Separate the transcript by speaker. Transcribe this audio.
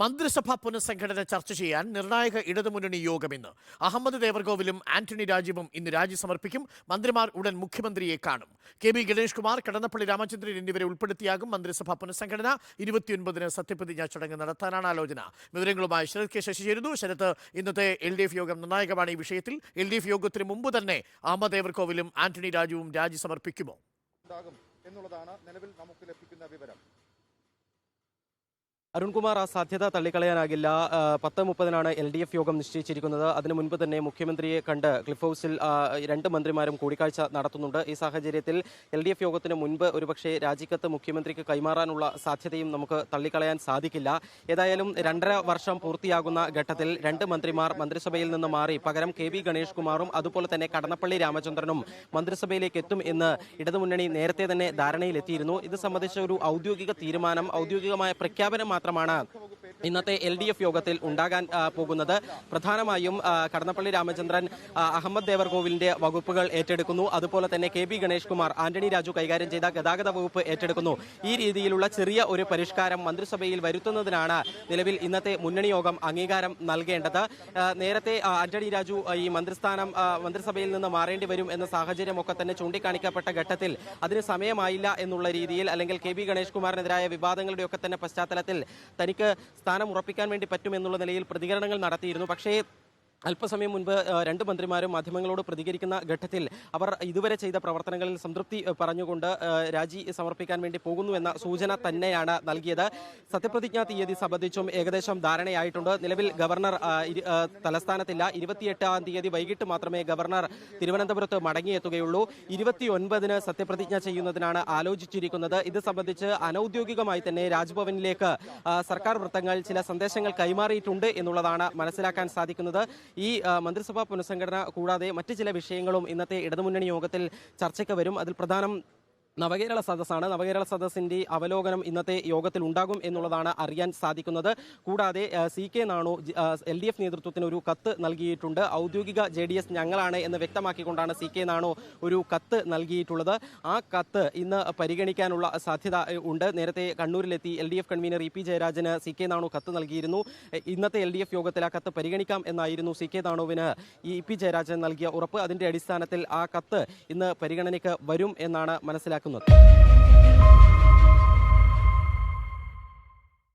Speaker 1: മന്ത്രിസഭാ പുനഃസംഘടന ചർച്ച ചെയ്യാൻ നിർണായക ഇടതുമുന്നണി യോഗം ഇന്ന്. അഹമ്മദ് ദേവർകോവിലും ആന്റണി രാജീവും ഇന്ന് രാജി സമർപ്പിക്കും. മന്ത്രിമാർ ഉടൻ മുഖ്യമന്ത്രിയെ കാണും. കെ ബി ഗണേഷ് കുമാർ കടന്നപ്പള്ളി രാമചന്ദ്രൻ എന്നിവരെ ഉൾപ്പെടുത്തിയാകും മന്ത്രിസഭാ പുനഃസംഘടന. ഇരുപത്തിയൊൻപതിന് സത്യപ്രതിജ്ഞാ ചടങ്ങ് നടത്താനാണ് ആലോചന. വിവരങ്ങളുമായി ശരത് കെ ശശി ചേരുന്നു ശരത് ഇന്നത്തെ എൽ ഡി എഫ് യോഗം നിർണായകമാണ് ഈ വിഷയത്തിൽ. എൽ ഡി എഫ് യോഗത്തിന് മുമ്പ് തന്നെ അഹമ്മദ് ദേവർകോവിലും ആന്റണി രാജുവും രാജി സമർപ്പിക്കുമോ?
Speaker 2: എന്നുള്ളതാണ് നിലവിൽ നമുക്ക് ലഭിക്കുന്ന വിവരം.
Speaker 3: അരുൺകുമാർ ആ സാധ്യത തള്ളിക്കളയാനാകില്ല. പത്ത് മുപ്പതിനാണ് എൽ ഡി എഫ് യോഗം നിശ്ചയിച്ചിരിക്കുന്നത്. അതിനു മുൻപ് തന്നെ മുഖ്യമന്ത്രിയെ കണ്ട് ക്ലിഫ് ഹൗസിൽ രണ്ട് മന്ത്രിമാരും കൂടിക്കാഴ്ച നടത്തുന്നുണ്ട്. ഈ സാഹചര്യത്തിൽ എൽ ഡി എഫ് യോഗത്തിന് മുൻപ് ഒരുപക്ഷെ രാജിക്കത്ത് മുഖ്യമന്ത്രിക്ക് കൈമാറാനുള്ള സാധ്യതയും നമുക്ക് തള്ളിക്കളയാൻ സാധിക്കില്ല. ഏതായാലും രണ്ടര വർഷം പൂർത്തിയാകുന്ന ഘട്ടത്തിൽ രണ്ട് മന്ത്രിമാർ മന്ത്രിസഭയിൽ നിന്ന് മാറി പകരം കെ വി ഗണേഷ് കുമാറും അതുപോലെ തന്നെ കടന്നപ്പള്ളി രാമചന്ദ്രനും മന്ത്രിസഭയിലേക്ക് എത്തും എന്ന് ഇടതുമുന്നണി നേരത്തെ തന്നെ ധാരണയിലെത്തിയിരുന്നു. ഇത് സംബന്ധിച്ച ഒരു ഔദ്യോഗിക തീരുമാനം ഔദ്യോഗികമായ പ്രഖ്യാപനം प्रमाणात ഇന്നത്തെ എൽ ഡി എഫ് യോഗത്തിൽ ഉണ്ടാകാൻ പോകുന്നത്. പ്രധാനമായും കടന്നപ്പള്ളി രാമചന്ദ്രൻ അഹമ്മദ് ദേവർകോവിലിന്റെ വകുപ്പുകൾ ഏറ്റെടുക്കുന്നു. അതുപോലെ തന്നെ കെ ബി ഗണേഷ് കുമാർ ആന്റണി രാജു കൈകാര്യം ചെയ്ത ഗതാഗത വകുപ്പ് ഏറ്റെടുക്കുന്നു. ഈ രീതിയിലുള്ള ചെറിയ ഒരു പരിഷ്കാരം മന്ത്രിസഭയിൽ വരുത്തുന്നതിനാണ് നിലവിൽ ഇന്നത്തെ മുന്നണി യോഗം അംഗീകാരം നൽകേണ്ടത്. നേരത്തെ ആന്റണി രാജു ഈ മന്ത്രിസ്ഥാനം മന്ത്രിസഭയിൽ നിന്ന് മാറേണ്ടി വരും എന്ന സാഹചര്യമൊക്കെ തന്നെ ചൂണ്ടിക്കാണിക്കപ്പെട്ട ഘട്ടത്തിൽ അതിന് സമയമായില്ല എന്നുള്ള രീതിയിൽ അല്ലെങ്കിൽ കെ ബി ഗണേഷ് കുമാറിനെതിരായ വിവാദങ്ങളുടെയൊക്കെ തന്നെ പശ്ചാത്തലത്തിൽ തനിക്ക് സ്ഥാനം ഉറപ്പിക്കാൻ വേണ്ടി പറ്റുമെന്നുള്ള നിലയിൽ പ്രതികരണങ്ങൾ നടത്തിയിരുന്നു. പക്ഷേ അല്പസമയം മുൻപ് രണ്ട് മന്ത്രിമാരും മാധ്യമങ്ങളോട് പ്രതികരിക്കുന്ന ഘട്ടത്തിൽ അവർ ഇതുവരെ ചെയ്ത പ്രവർത്തനങ്ങളിൽ സംതൃപ്തി പറഞ്ഞുകൊണ്ട് രാജി സമർപ്പിക്കാൻ വേണ്ടി പോകുന്നു എന്ന സൂചന തന്നെയാണ് നൽകിയത്. സത്യപ്രതിജ്ഞാ തീയതി സംബന്ധിച്ചും ഏകദേശം ധാരണയായിട്ടുണ്ട്. നിലവിൽ ഗവർണർ തലസ്ഥാനത്തില്ല. ഇരുപത്തിയെട്ടാം തീയതി വൈകിട്ട് മാത്രമേ ഗവർണർ തിരുവനന്തപുരത്ത് മടങ്ങിയെത്തുകയുള്ളൂ. ഇരുപത്തിയൊൻപതിന് സത്യപ്രതിജ്ഞ ചെയ്യുന്നതിനാണ് ആലോചിച്ചിരിക്കുന്നത്. ഇത് സംബന്ധിച്ച് അനൌദ്യോഗികമായി തന്നെ രാജ്ഭവനിലേക്ക് സർക്കാർ വൃത്തങ്ങൾ ചില സന്ദേശങ്ങൾ കൈമാറിയിട്ടുണ്ട് എന്നുള്ളതാണ് മനസ്സിലാക്കാൻ സാധിക്കുന്നത്. ഈ മന്ത്രിസഭാ പുനഃസംഘടന കൂടാതെ മറ്റ് ചില വിഷയങ്ങളും ഇന്നത്തെ ഇടതുമുന്നണി യോഗത്തിൽ ചർച്ചയ്ക്ക് വരും. അതിൽ പ്രധാനം നവകേരള സദസ്സാണ്. നവകേരള സദസ്സിന്റെ അവലോകനം ഇന്നത്തെ യോഗത്തിൽ ഉണ്ടാകും എന്നുള്ളതാണ് അറിയാൻ സാധിക്കുന്നത്. കൂടാതെ C K Nanu L D F നേതൃത്വത്തിന് ഒരു കത്ത് നൽകിയിട്ടുണ്ട്. ഔദ്യോഗിക ജെ ഡി എസ് ഞങ്ങളാണ് എന്ന് വ്യക്തമാക്കിക്കൊണ്ടാണ് സി കെ നാണു ഒരു കത്ത് നൽകിയിട്ടുള്ളത്. ആ കത്ത് ഇന്ന് പരിഗണിക്കാനുള്ള സാധ്യത ഉണ്ട്. നേരത്തെ കണ്ണൂരിലെത്തി L D F convener E P ജയരാജന് സി കെ നാണു കത്ത് നൽകിയിരുന്നു. ഇന്നത്തെ എൽ ഡി എഫ് യോഗത്തിൽ ആ കത്ത് പരിഗണിക്കാം എന്നായിരുന്നു സി കെ നാണുവിന് ഇ പി ജയരാജൻ നൽകിയ ഉറപ്പ്. അതിന്റെ അടിസ്ഥാനത്തിൽ ആ കത്ത് ഇന്ന് പരിഗണനയ്ക്ക് വരും എന്നാണ് മനസ്സിലാക്കുന്നത്. くなった。